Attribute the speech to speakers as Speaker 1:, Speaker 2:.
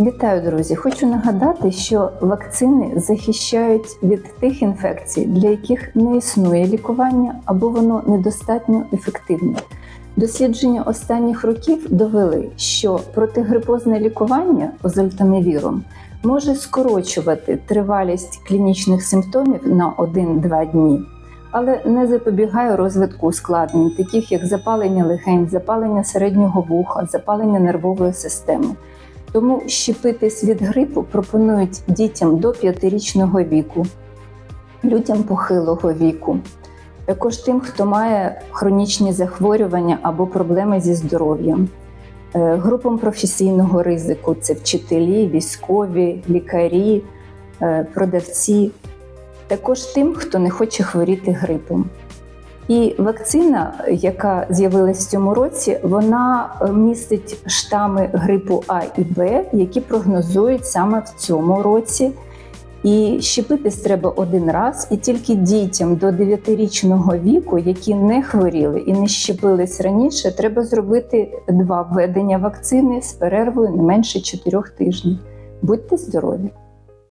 Speaker 1: Вітаю, друзі! Хочу нагадати, що вакцини захищають від тих інфекцій, для яких не існує лікування або воно недостатньо ефективне. Дослідження останніх років довели, що протигрипозне лікування озельтаневіром може скорочувати тривалість клінічних симптомів на 1-2 дні, але не запобігає розвитку ускладнень, таких як запалення легень, запалення середнього вуха, запалення нервової системи. Тому щепитись від грипу пропонують дітям до 5-річного віку, людям похилого віку, також тим, хто має хронічні захворювання або проблеми зі здоров'ям, Е, групам професійного ризику це вчителі, військові, лікарі, е, продавці, також тим, хто не хоче хворіти грипом. І вакцина, яка з'явилась в цьому році, вона е, містить штами грипу А і Б, які прогнозують саме в цьому році. І щепитись треба один раз, і тільки дітям до 9-річного віку, які не хворіли і не щепились раніше, треба зробити два введення вакцини з перервою не менше 4 тижнів. Будьте здорові!